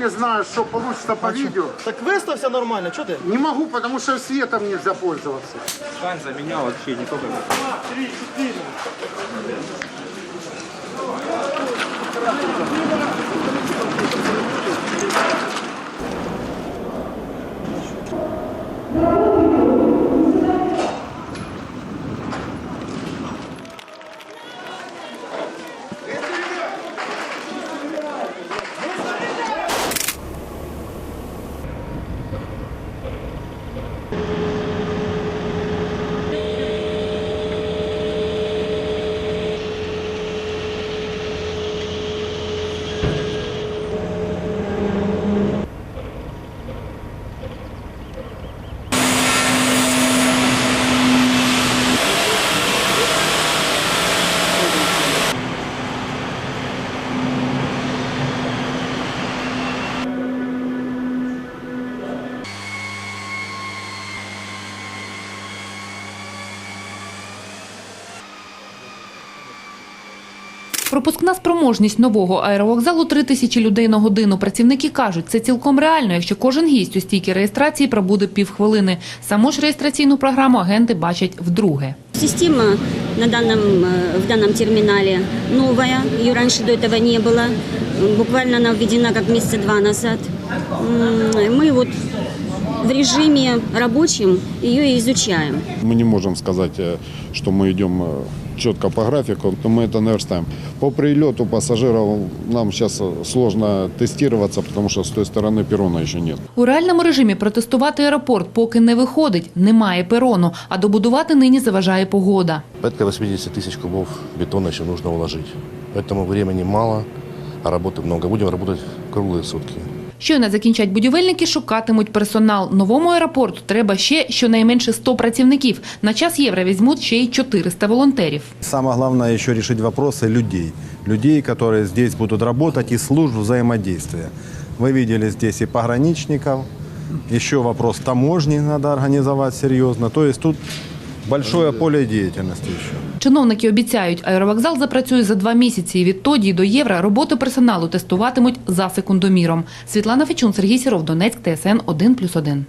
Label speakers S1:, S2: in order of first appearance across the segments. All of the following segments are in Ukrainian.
S1: не знаю, что получится по видео.
S2: Так вистався нормально, чого ти?
S1: Не могу, потому что светом нельзя пользоваться.
S3: Ткань за меня вообще не только.
S4: Пропускна спроможність нового аеровокзалу – 3 тисячі людей на годину. Працівники кажуть, це цілком реально, якщо кожен гість у стійкій реєстрації пробуде півхвилини. Саму ж реєстраційну програму агенти бачать вдруге.
S5: Система на данном, э, в данном терминале новая, ее раньше до этого не было. Буквально она введена как месяца два назад. М, Мы вот в режиме рабочем ее изучаем.
S6: Мы не можем сказать, э, что мы идем э, четко по графику, то мы это наверстаем. По прилету пассажиров нам сейчас сложно тестироваться, потому что с той стороны перрона еще нет.
S4: У реальному режимі протестувати аеропорт поки не виходить, немає перону, а добудувати нині заважає погода.
S7: Порядка 80 тысяч кубов бетона еще нужно уложить. Поэтому времени мало, а работы много. Будем работать круглые сутки.
S4: Щойно закінчать будівельники, шукатимуть персонал. Новому аеропорту треба ще щонайменше 100 працівників. На час євро візьмуть ще й 400 волонтерів.
S8: Самое главное еще решить вопросы людей. Людей, которые здесь будут работать, и служб взаимодействия. Вы видели здесь и пограничников, еще вопрос таможни надо организовать серьезно. То есть тут большое поле деятельности еще.
S4: Чиновники обіцяють, аеровокзал запрацює за два місяці. І відтоді до євро роботу персоналу тестуватимуть за секундоміром. Світлана Фечун, Сергій Сіров, Донецьк, ТСН 1+,1.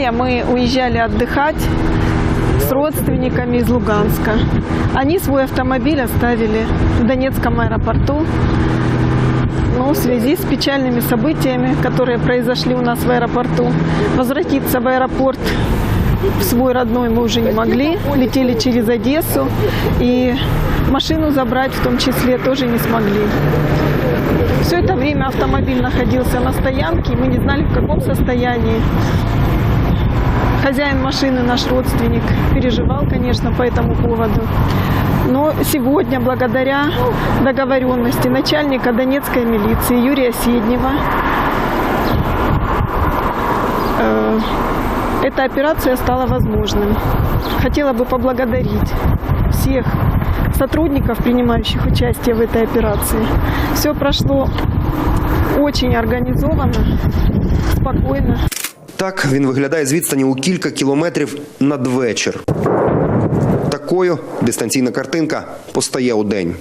S9: Мая мы уезжали отдыхать с родственниками из Луганска. Они свой автомобиль оставили в Донецком аэропорту. Но в связи с печальными событиями, которые произошли у нас в аэропорту, возвратиться в аэропорт в свой родной мы уже не могли. Летели через Одессу. И машину забрать в том числе тоже не смогли. Все это время автомобиль находился на стоянке, мы не знали, в каком состоянии. Хозяин машины, наш родственник, переживал, конечно, по этому поводу. Но сегодня, благодаря договоренности начальника Донецкой милиции Юрия Седнева, э, эта операция стала возможным. Хотела бы поблагодарить всех сотрудников, принимающих участие в этой операции. Все прошло очень организованно, спокойно.
S10: Так він виглядає з відстані у кілька кілометрів надвечір. Такою дистанційна картинка постає у день.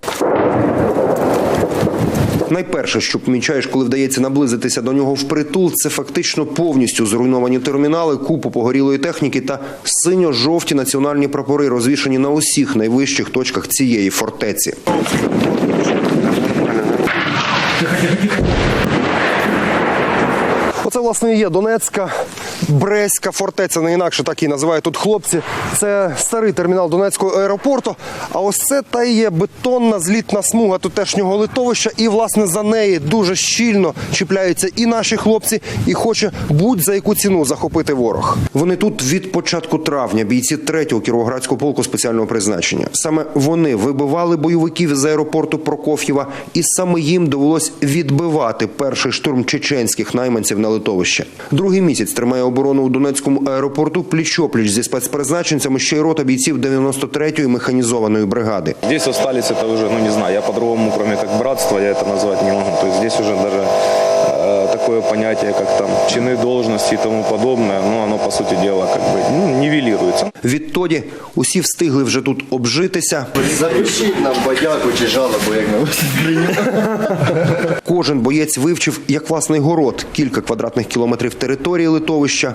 S10: Найперше, що помічаєш, коли вдається наблизитися до нього впритул, це фактично повністю зруйновані термінали, купу погорілої техніки та синьо-жовті національні прапори, розвішані на усіх найвищих точках цієї фортеці. Оце власне і є Донецька, Бреська фортеця, не інакше так її називають тут хлопці. Це старий термінал Донецького аеропорту. А ось це та є бетонна злітна смуга тутешнього литовища. І власне за неї дуже щільно чіпляються і наші хлопці, і хоче будь-за яку ціну захопити ворог. Вони тут від початку травня, бійці 3-го Кіровоградського полку спеціального призначення. Саме вони вибивали бойовиків з аеропорту Прокоф'єва, і саме їм довелось відбивати перший штурм чеченських найманців на литовище. Другий місяць тримає оборону у Донецькому аеропорту пліч-опліч зі спецпризначенцями ще й рота бійців 93-ї механізованої бригади.
S3: Здесь остались это уже, ну не знаю, я по-другому, кроме как братство, я это назвать не могу. То есть здесь уже даже э, такое понятие, как там чины, должности и тому подобное, ну оно по сути дела как бы ну, нивелируется.
S10: Відтоді усі встигли вже тут обжитися.
S11: Запишіть нам подяку чи жалобу, як ми вас
S10: Кожен боєць вивчив як власний город кілька квадратних кілометрів території литовища.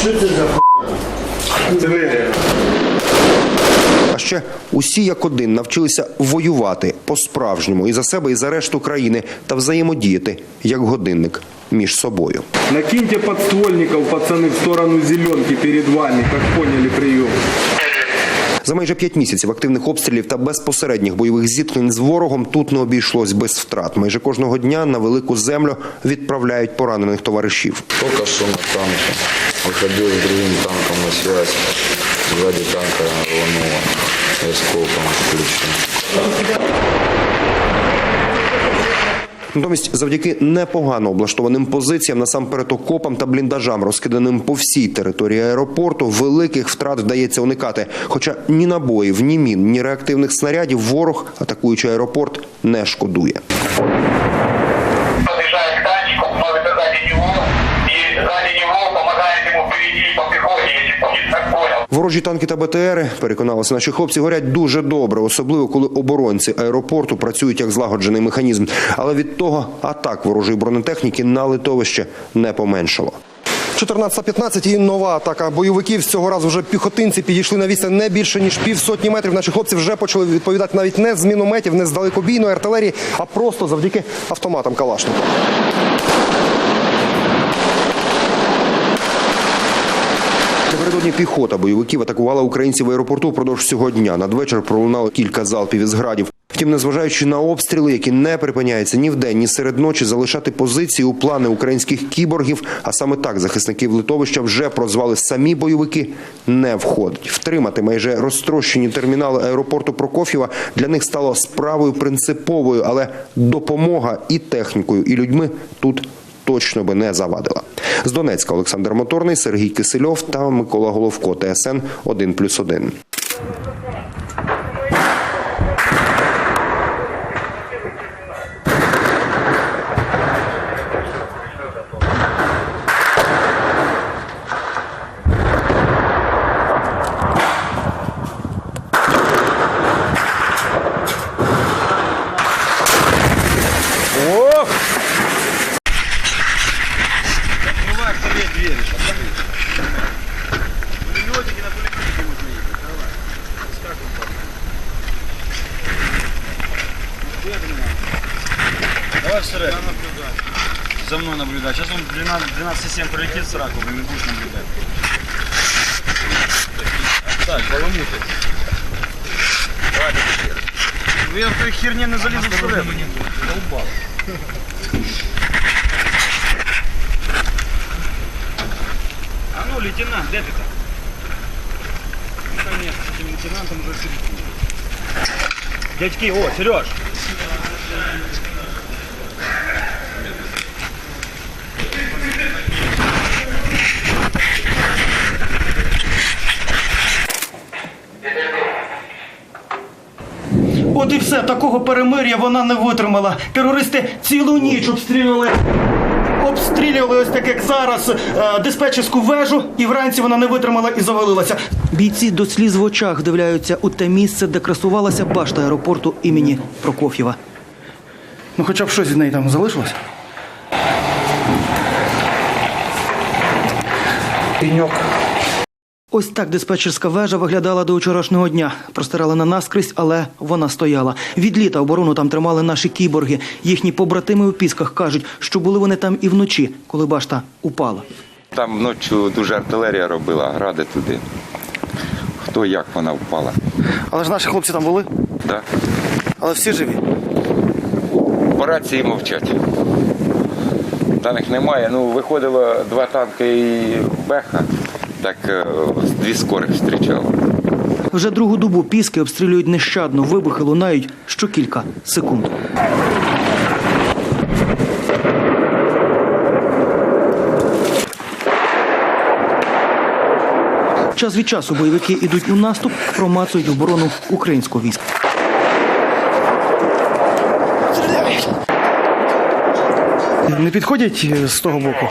S11: Що це за
S10: А ще усі як один навчилися воювати по-справжньому і за себе, і за решту країни та взаємодіяти як годинник між собою.
S12: Накиньте подствольников, пацаны, в сторону зеленки перед вами, как поняли прием.
S10: За майже п'ять місяців активних обстрілів та безпосередніх бойових зіткнень з ворогом тут не обійшлось без втрат. Майже кожного дня на велику землю відправляють поранених товаришів.
S11: Только что на танке. Выходил с другим танком на связь. Сзади танка рвануло. Осколком в плечо.
S10: Натомість, завдяки непогано облаштованим позиціям, насамперед окопам та бліндажам, розкиданим по всій території аеропорту, великих втрат вдається уникати. Хоча ні набоїв, ні мін, ні реактивних снарядів ворог, атакуючи аеропорт, не шкодує. Ворожі танки та БТРи, переконалися наші хлопці, горять дуже добре, особливо коли оборонці аеропорту працюють як злагоджений механізм. Але від того атак ворожої бронетехніки на литовище не поменшало. 14.15 і нова атака бойовиків. Цього разу вже піхотинці підійшли на відстань не більше ніж півсотні метрів. Наші хлопці вже почали відповідати навіть не з мінометів, не з далекобійної артилерії, а просто завдяки автоматам Калашникова. Напередодні піхота бойовиків атакувала українців в аеропорту впродовж цього дня. Надвечір пролунало кілька залпів із градів. Втім, незважаючи на обстріли, які не припиняються ні вдень, ні серед ночі, залишати позиції у плани українських кіборгів, а саме так захисників литовища вже прозвали самі бойовики, не входить. Втримати майже розтрощені термінали аеропорту Прокоф'єва для них стало справою принциповою, але допомога і технікою, і людьми тут точно би не завадила. З Донецька Олександр Моторний, Сергій Кисельов та Микола Головко. ТСН 1+,1.
S2: 12, 12,7 пролетит с раком, и не будешь наблюдать. Так, баламуты. Ну я в той херне не залізу всередину. Долбал. А ну, лейтенант, де ти там? Ну, конечно, с этим лейтенантом уже все Дядьки, о, Сереж!
S13: От і все, такого перемир'я вона не витримала. Терористи цілу ніч обстрілювали. Обстрілювали ось так, як зараз, е, диспетчерську вежу, і вранці вона не витримала і завалилася. Бійці до сліз в очах вдивляються у те місце, де красувалася башта аеропорту імені Прокоф'єва. Ну, хоча б щось від неї там залишилось. Піньок. Ось так диспетчерська вежа виглядала до вчорашнього дня. Простирала на наскрізь, але вона стояла. Від літа оборону там тримали наші кіборги. Їхні побратими у пісках кажуть, що були вони там і вночі, коли башта упала.
S11: Там вночі дуже артилерія робила, гради туди. Хто як вона впала?
S13: Але ж наші хлопці там були,
S11: Да?
S13: але всі живі.
S11: По рації мовчать. Даних немає. Ну, виходило два танки і Беха, так е, дві скорих зустрічали.
S13: Вже другу добу піски обстрілюють нещадно, вибухи лунають що кілька секунд. Час від часу бойовики йдуть у наступ, промацують оборону українського війська. Не підходять е, з того боку?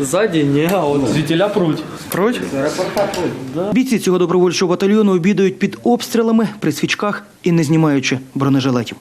S2: Ззаді ні, а от звітіля пруть.
S13: Пруть? Бійці цього добровольчого батальйону обідають під обстрілами при свічках і не знімаючи бронежилетів.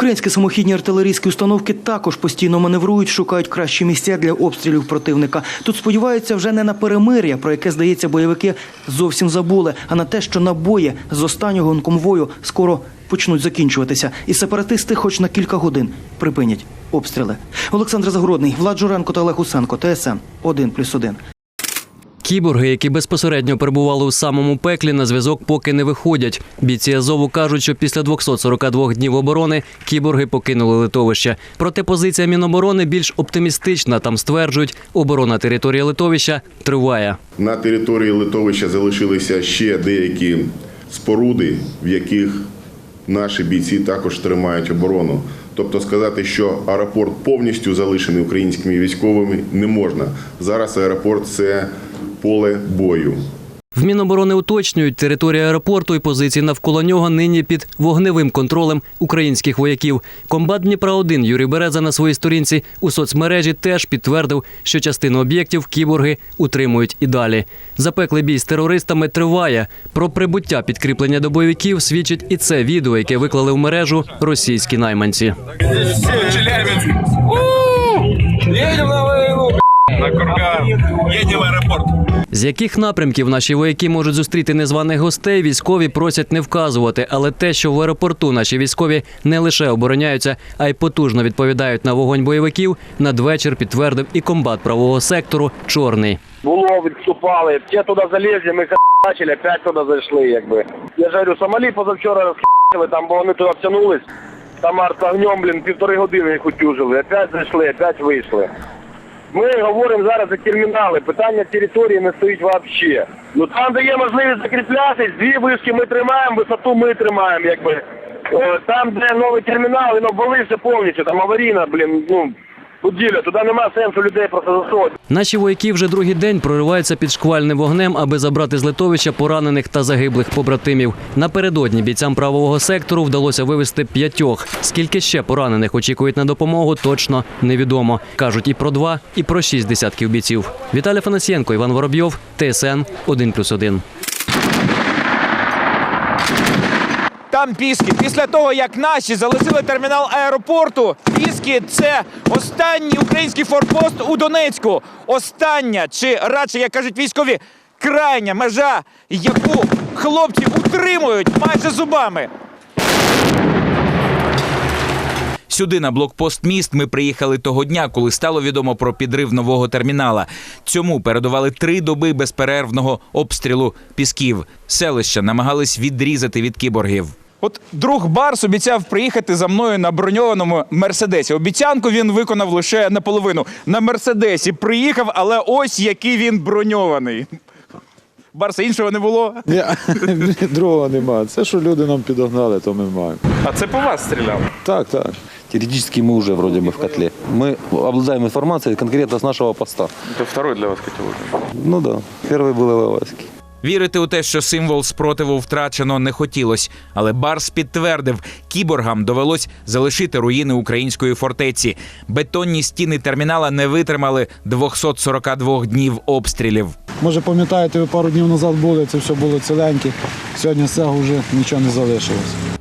S13: Українські самохідні артилерійські установки також постійно маневрують, шукають кращі місця для обстрілів противника. Тут сподіваються вже не на перемир'я, про яке здається, бойовики зовсім забули, а на те, що набої з останнього конвою скоро почнуть закінчуватися, і сепаратисти, хоч на кілька годин, припинять обстріли. Олександр Загородний, Влад Журенко та Олег Усенко, ТСН 1+,1.
S14: Кіборги, які безпосередньо перебували у самому пеклі, на зв'язок поки не виходять. Бійці Азову кажуть, що після 242 днів оборони кіборги покинули литовище. Проте позиція Міноборони більш оптимістична. Там стверджують, оборона території литовища триває.
S15: На території литовища залишилися ще деякі споруди, в яких наші бійці також тримають оборону. Тобто сказати, що аеропорт повністю залишений українськими військовими, не можна. Зараз аеропорт це поле бою.
S14: В Міноборони уточнюють, територія аеропорту і позиції навколо нього нині під вогневим контролем українських вояків. Комбат Дніпра 1 Юрій Береза на своїй сторінці у соцмережі теж підтвердив, що частину об'єктів кіборги утримують і далі. Запеклий бій з терористами триває. Про прибуття підкріплення до бойовиків свідчить і це відео, яке виклали в мережу російські найманці.
S12: Едем на курган. Едем в аэропорт.
S14: З яких напрямків наші вояки можуть зустріти незваних гостей, військові просять не вказувати. Але те, що в аеропорту наші військові не лише обороняються, а й потужно відповідають на вогонь бойовиків, надвечір підтвердив і комбат правого сектору Чорний.
S16: Було, відступали. Ті туди залізли, ми бачили, опять туди зайшли, якби. Я ж говорю, Сомалі позавчора розхили, там, бо вони туди втягнулись. Там артогнем, блін, півтори години їх утюжили. Опять зайшли, опять вийшли. Ми говоримо зараз за термінали. Питання території не стоїть взагалі. Ну там, де є можливість закріплятись, дві вишки ми тримаємо, висоту ми тримаємо, якби. Е, Там, де новий термінал, він обвалився повністю, там аварійна, блін, ну, будівля, туди нема сенсу людей просто засовувати.
S14: Наші вояки вже другий день прориваються під шквальним вогнем, аби забрати з литовища поранених та загиблих побратимів. Напередодні бійцям правого сектору вдалося вивезти п'ятьох. Скільки ще поранених очікують на допомогу, точно невідомо. кажуть і про два, і про шість десятків бійців. Віталій Фанасьєнко, Іван Воробйов, ТСН 1+,1.
S17: Там піски. Після того, як наші залишили термінал аеропорту, піски це останній український форпост у Донецьку. Остання, чи радше, як кажуть військові, крайня межа, яку хлопці утримують майже зубами. Сюди на блокпост міст ми приїхали того дня, коли стало відомо про підрив нового термінала. Цьому передували три доби безперервного обстрілу пісків. Селища намагались відрізати від кіборгів. От друг Барс обіцяв приїхати за мною на броньованому мерседесі. Обіцянку він виконав лише наполовину. На мерседесі приїхав, але ось який він броньований. Барса іншого не було.
S18: Ні, другого немає. Це що люди нам підогнали, то ми маємо.
S17: А це по вас стріляв.
S18: Так, так.
S19: Теоретически мы уже вроде бы в котле. Мы обладаем информацией конкретно с нашего поста.
S17: Це второй для вас котел.
S19: Ну да, первый был Иловайский.
S17: Вірити у те, що символ спротиву втрачено, не хотілось. Але Барс підтвердив, кіборгам довелось залишити руїни української фортеці. Бетонні стіни термінала не витримали 242 днів обстрілів.
S18: Може, пам'ятаєте, ви пару днів назад були, це все було ціленьке. Сьогодні з цього вже нічого не залишилось.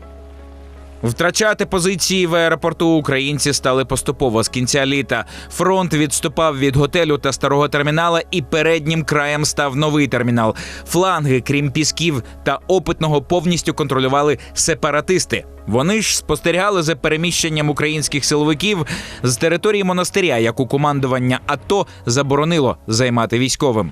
S17: Втрачати позиції в аеропорту українці стали поступово з кінця літа. Фронт відступав від готелю та старого термінала, і переднім краєм став новий термінал. Фланги, крім пісків та опитного, повністю контролювали сепаратисти. Вони ж спостерігали за переміщенням українських силовиків з території монастиря, яку командування АТО заборонило займати військовим.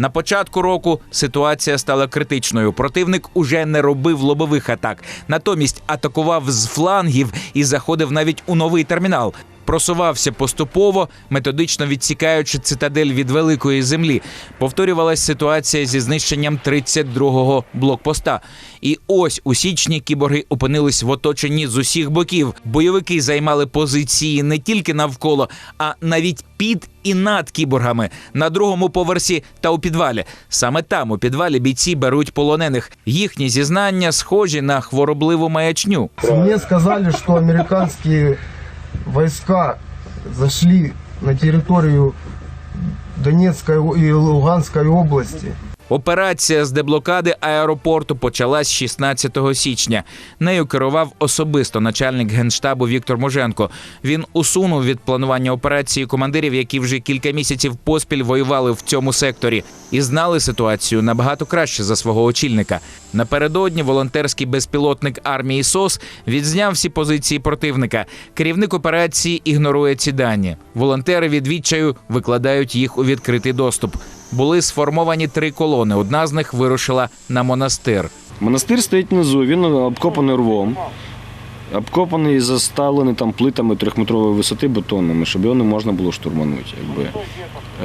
S17: На початку року ситуація стала критичною. Противник уже не робив лобових атак, натомість атакував з флангів і заходив навіть у новий термінал. Просувався поступово, методично відсікаючи цитадель від великої землі. Повторювалась ситуація зі знищенням 32-го блокпоста. І ось у січні кіборги опинились в оточенні з усіх боків. Бойовики займали позиції не тільки навколо, а навіть під і над кіборгами на другому поверсі та у підвалі. Саме там у підвалі бійці беруть полонених. Їхні зізнання схожі на хворобливу маячню.
S20: Мне сказали, что американские войска зашли на территорию Донецкой и Луганской области.
S17: Операція з деблокади аеропорту почалась 16 січня. Нею керував особисто начальник генштабу Віктор Моженко. Він усунув від планування операції командирів, які вже кілька місяців поспіль воювали в цьому секторі і знали ситуацію набагато краще за свого очільника. Напередодні волонтерський безпілотник армії СОС відзняв всі позиції противника. Керівник операції ігнорує ці дані. Волонтери від відчаю викладають їх у відкритий доступ. Були сформовані три колони. Одна з них вирушила на монастир.
S21: Монастир стоїть внизу, він обкопаний рвом, обкопаний і заставлений там плитами трьохметрової висоти бетонними, щоб його не можна було штурманути. Якби.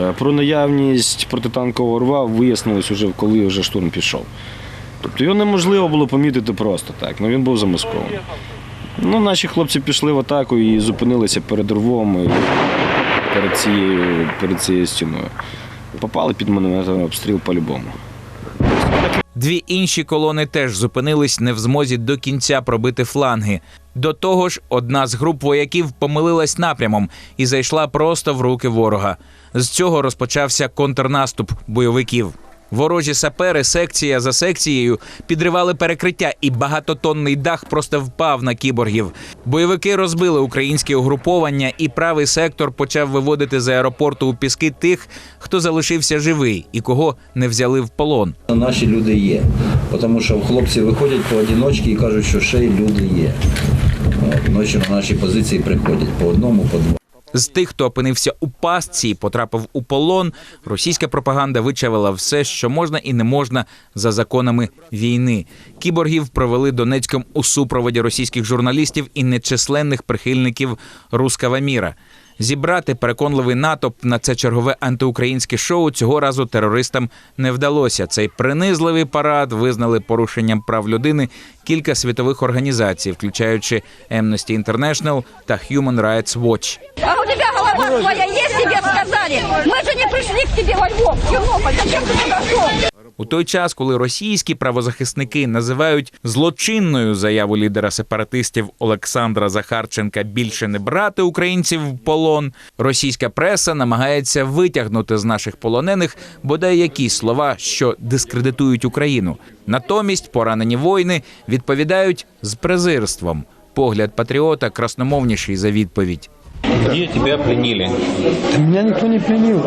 S21: Е, Про наявність протитанкового рва вияснилось уже, коли вже штурм пішов. Тобто його неможливо було помітити просто так, ну він був замаскований. Ну, наші хлопці пішли в атаку і зупинилися перед рвом перед цією, перед цією стіною. Попали під мінометовий обстріл по-любому.
S17: Дві інші колони теж зупинились не в змозі до кінця пробити фланги. До того ж, одна з груп вояків помилилась напрямом і зайшла просто в руки ворога. З цього розпочався контрнаступ бойовиків. Ворожі сапери секція за секцією підривали перекриття, і багатотонний дах просто впав на кіборгів. Бойовики розбили українське угруповання, і правий сектор почав виводити з аеропорту у піски тих, хто залишився живий і кого не взяли в полон.
S22: Наші люди є. Тому що хлопці виходять поодиночки і кажуть, що ще й люди є. Ночі на наші позиції приходять по одному, по два.
S17: З тих, хто опинився у пастці і потрапив у полон, російська пропаганда вичавила все, що можна і не можна за законами війни. Кіборгів провели Донецьком у супроводі російських журналістів і нечисленних прихильників рускава міра. Зібрати переконливий натовп на це чергове антиукраїнське шоу цього разу терористам не вдалося. Цей принизливий парад визнали порушенням прав людини кілька світових організацій, включаючи Amnesty International та Human Rights Watch.
S23: А у тебя голова своя есть, тебе сказали? Мы же не пришли к тебе во Львов, в Тернополь. Зачем туда шел?
S17: У той час, коли російські правозахисники називають злочинною заяву лідера сепаратистів Олександра Захарченка більше не брати українців в полон, російська преса намагається витягнути з наших полонених бодай якісь слова, що дискредитують Україну. Натомість поранені воїни відповідають з презирством. Погляд патріота красномовніший за відповідь.
S24: Где тебя пленили?
S20: Меня никто не пленил.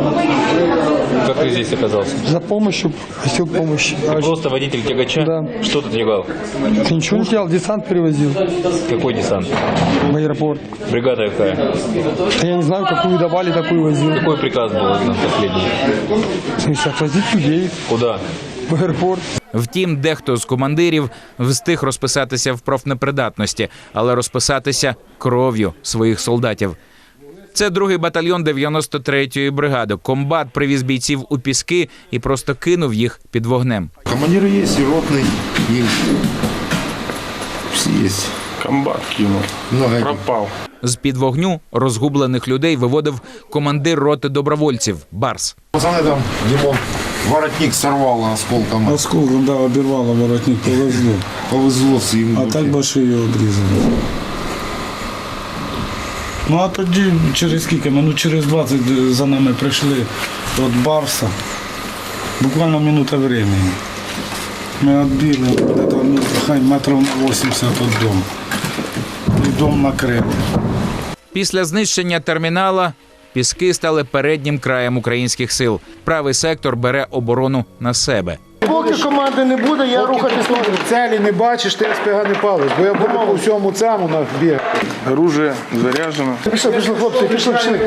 S24: Как ты здесь оказался?
S20: За помощью просил помощи.
S24: Ты просто водитель тягача?
S20: Да.
S24: Что ты тягал?
S20: Ты ничего не делал, десант перевозил
S24: Какой десант?
S20: в аэропорт.
S24: Бригада какая?
S20: Я не знаю, какую давали, такую возил.
S24: Какой приказ был на последний?
S20: В смысле, отвозить людей
S24: Куда?
S20: в аэропорт.
S17: Втім, дехто з командирів встиг розписатися в профнепридатності, але розписатися кров'ю своїх солдатів. Це другий батальйон 93-ї бригади. Комбат привіз бійців у піски і просто кинув їх під вогнем.
S15: Командир есть, и ротный есть. Все есть.
S12: Комбат кинул.
S15: Много
S12: Пропал.
S17: З під вогню розгублених людей виводив командир роти добровольців Барс.
S15: Пацаны там, Димон, воротник сорвал осколком.
S18: Осколком, да, обірвало воротник, повезло.
S15: Повезло всім.
S18: А так би шию обрізали. Ну а тоді через скільки? Минут через 20 за нами прийшли від Барса. Буквально минута времени. Ми відбили ну, хай метрів на 80 від дому. І дом накритий.
S17: Після знищення термінала піски стали переднім краєм українських сил. Правий сектор бере оборону на себе.
S20: Поки команди не буде, я рухатись можу. Цілі
S18: Целі не бачиш, ти СПГ не палиш, бо я буду у всьому цьому на біг.
S12: Оружие заряджено.
S20: Пішли, пішли, хлопці, пішли, пішли.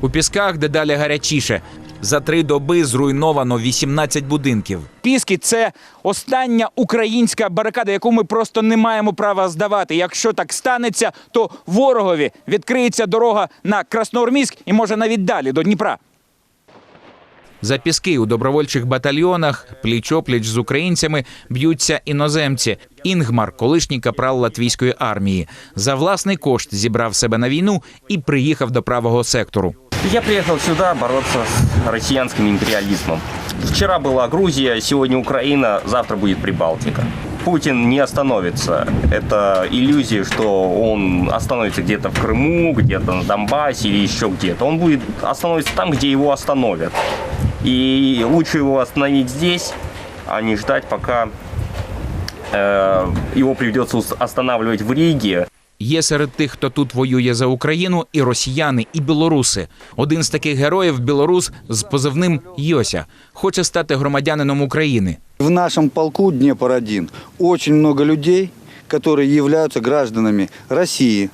S17: У пісках дедалі гарячіше. За три доби зруйновано 18 будинків. Піски це остання українська барикада, яку ми просто не маємо права здавати. Якщо так станеться, то ворогові відкриється дорога на Красноармійськ і може навіть далі до Дніпра. За піски у добровольчих батальйонах пліч-опліч з українцями б'ються іноземці. Інгмар, колишній капрал латвійської армії, за власний кошт зібрав себе на війну і приїхав до правого сектору.
S24: Я приехал сюда бороться с россиянским империализмом. Вчера была Грузия, сегодня Украина, завтра будет Прибалтика. Путин не остановится. Это иллюзия, что он остановится где-то в Крыму, где-то на Донбассе или еще где-то. Он будет остановиться там, где его остановят. И лучше его остановить здесь, а не ждать, пока э, его придется останавливать в Риге.
S17: Є серед тих, хто тут воює за Україну, і росіяни, і білоруси. Один з таких героїв білорус з позивним Йося хоче стати громадянином України.
S25: В нашем полку Днепр-1 очень много людей, которые являются гражданами России.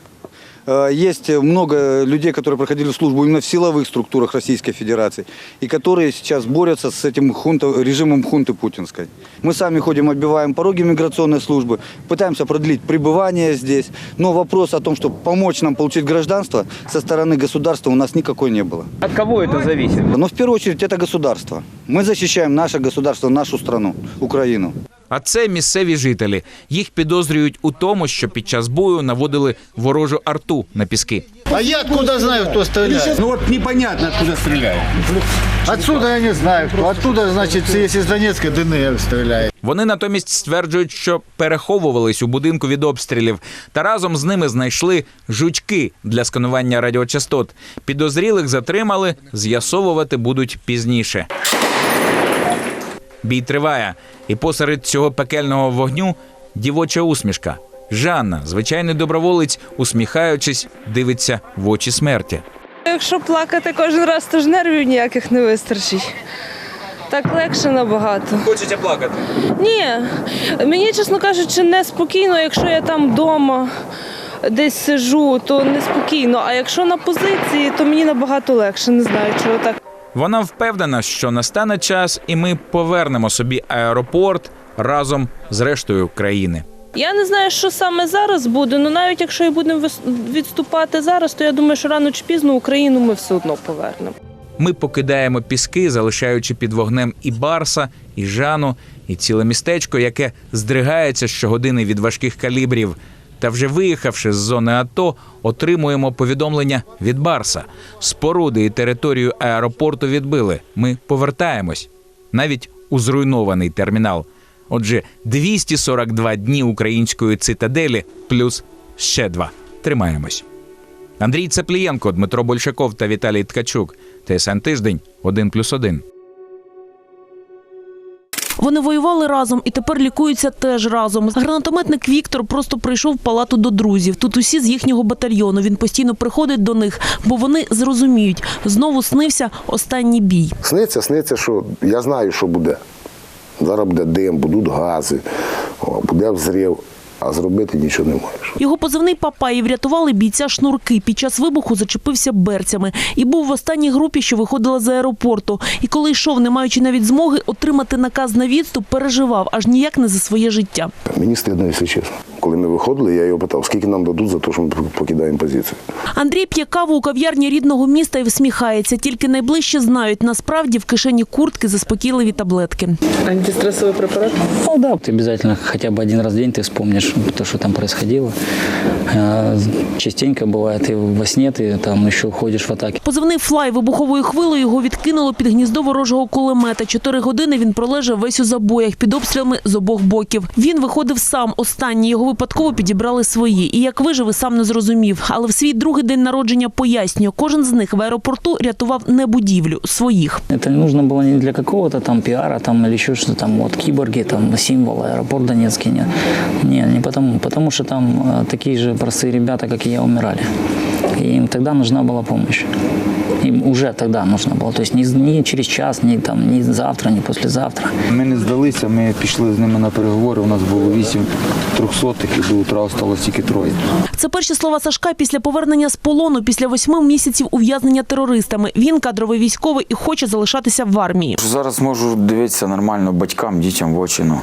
S25: Э, Есть много людей, которые проходили службу именно в силовых структурах Российской Федерации и которые сейчас борются с этим хунта, режимом хунты путинской. Мы сами ходим, оббиваем пороги миграционной службы, пытаемся продлить пребывание здесь, но вопрос о том, чтобы помочь нам получить гражданство со стороны государства у нас никакой не было.
S24: От кого это зависит?
S25: Но в первую очередь это государство. Мы защищаем наше государство, нашу страну, Украину.
S17: А це місцеві жителі. Їх підозрюють у тому, що під час бою наводили ворожу арту на піски.
S18: А я откуда знаю, кто стреляет? Ну вот непонятно, откуда стреляют. Отсюда я не знаю, кто. Оттуда, значит, если с Донецка, ДНР стреляет.
S17: Вони натомість стверджують, що переховувались у будинку від обстрілів, та разом з ними знайшли жучки для сканування радіочастот. Підозрілих затримали, з'ясовувати будуть пізніше. Бій триває, і посеред цього пекельного вогню дівоча усмішка. Жанна, звичайний доброволець, усміхаючись, дивиться в очі смерті.
S26: Якщо плакати кожен раз, то ж нервів ніяких не вистачить. Так легше набагато.
S17: Хочеться плакати.
S26: Ні, мені, чесно кажучи, неспокійно, якщо я там вдома десь сижу, то неспокійно. А якщо на позиції, то мені набагато легше. Не знаю, чого так.
S17: Вона впевнена, що настане час, і ми повернемо собі аеропорт разом з рештою країни.
S26: Я не знаю, що саме зараз буде, але навіть якщо і будемо відступати зараз, то я думаю, що рано чи пізно Україну ми все одно повернемо.
S17: Ми покидаємо піски, залишаючи під вогнем і Барса, і Жану, і ціле містечко, яке здригається щогодини від важких калібрів. Та вже виїхавши з зони АТО, отримуємо повідомлення від Барса. Споруди і територію аеропорту відбили. Ми повертаємось навіть у зруйнований термінал. Отже, 242 дні української цитаделі плюс ще два. Тримаємось. Андрій Цеплієнко, Дмитро Большаков та Віталій Ткачук. ТСН тиждень 1+,1.
S26: Вони воювали разом і тепер лікуються теж разом. Гранатометник Віктор просто прийшов в палату до друзів. Тут усі з їхнього батальйону. Він постійно приходить до них, бо вони зрозуміють. Знову снився останній бій.
S27: Сниться, сниться, що я знаю, що буде. Зараз буде дим, будуть гази, буде взрив, а зробити нічого не можеш.
S26: Його позивний Папаї врятували бійця шнурки. Під час вибуху зачепився берцями і був в останній групі, що виходила з аеропорту. І коли йшов, не маючи навіть змоги отримати наказ на відступ, переживав аж ніяк не за своє життя.
S27: Мені стидно, якщо чесно. Коли ми виходили, я його питав, скільки нам дадуть за те, що ми покидаємо позицію.
S26: Андрій п'є каву у кав'ярні рідного міста і всміхається. Тільки найближче знають, насправді в кишені куртки заспокійливі таблетки.
S28: Антистрессовый препарат? Ну да, ты обязательно хотя бы один раз в день ты вспомнишь то, что там происходило. А, Частенько бывает и во сне ты там еще ходишь в атаке.
S26: Позивний флай вибуховою хвилею його відкинуло під гніздо ворожого кулемета. Чотири години він пролежав весь у забоях під обстрілами з обох боків. Він виходив сам останній. Його випадково підібрали свої. І як вижив, і сам не зрозумів. Але в свій другий день народження пояснює, кожен з них в аеропорту рятував не будівлю, своїх.
S28: Это не нужно было не для какого-то там пиара там или еще что-то там, вот киборги, там символ, аэропорт Донецкий. Нет, не, не потому, потому что там э, такие же простые ребята, как и я, умирали. И им тогда нужна была помощь. Им уже тогда нужна была. То есть не, не через час, не, там, не завтра, не послезавтра.
S29: Ми не здалися, ми пішли з ними на переговори. У нас було вісім трьохсотих і до утра осталось тільки троє.
S26: Це перші слова Сашка після повернення з полону, після восьми місяців ув'язнення терористами. Він кадровий військовий і хоче залишатися в армії.
S29: Зараз можу дивитися нормально батькам, дітям в очі. Ну.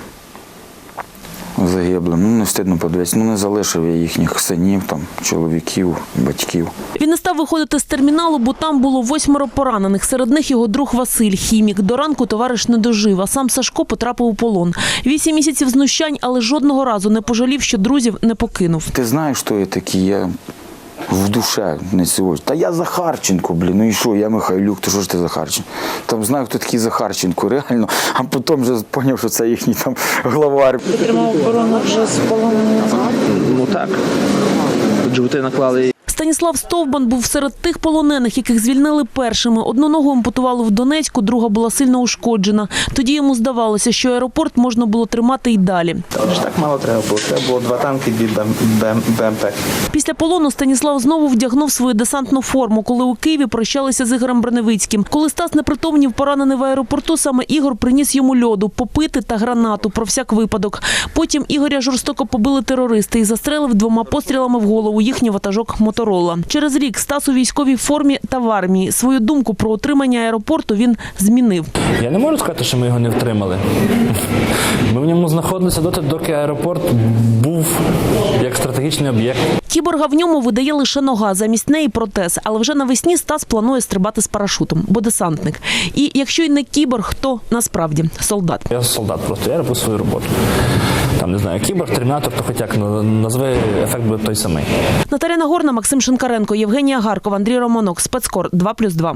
S29: Загиблим. Ну не встидно подивитися. Ну не залишив я їхніх синів, там, чоловіків, батьків.
S26: Він не став виходити з терміналу, бо там було восьмеро поранених. Серед них його друг Василь, хімік. До ранку товариш не дожив, а сам Сашко потрапив у полон. Вісім місяців знущань, але жодного разу не пожалів, що друзів не покинув.
S29: Ти знаєш, хто я такий? Я в душе не сьогодні. Та я Захарченко, блін. Ну і що, я Михайлюк, то що ж ти Захарченко? Там знаю, хто такий Захарченко, реально. А потім вже зрозумів, що це їхній там главар.
S28: Тримав оборону вже з полону назад? Ну так. Джути наклали
S26: Станіслав Стовбан був серед тих полонених, яких звільнили першими. Одну ногу ампутували в Донецьку, друга була сильно ушкоджена. Тоді йому здавалося, що аеропорт можна було тримати й далі.
S30: ж так мало треба було. Треба було два танки, дві БМП.
S26: Після полону Станіслав знову вдягнув свою десантну форму, коли у Києві прощалися з Ігорем Броневицьким. Коли Стас непритомнів поранений в аеропорту, саме Ігор приніс йому льоду, попити та гранату про всяк випадок. Потім Ігоря жорстоко побили терористи і застрелив двома пострілами в голову їхній ватажок Моторола. Через рік Стас у військовій формі та в армії. Свою думку про отримання аеропорту він змінив.
S31: Я не можу сказати, що ми його не втримали. Ми в ньому знаходилися доти, доки аеропорт був як стратегічний об'єкт.
S26: Кіборга в ньому видає лише нога, замість неї протез. Але вже навесні Стас планує стрибати з парашутом, бо десантник. І якщо й не кіборг, то насправді солдат.
S31: Я солдат просто, я роблю свою роботу. Там не знаю, кіборг, термінатор, то хоч як назви ефект буде той самий.
S26: Наталя Нагорна, Максим Шинкаренко, Євгенія Гаркова, Андрій Романок, Спецкор 2+,2.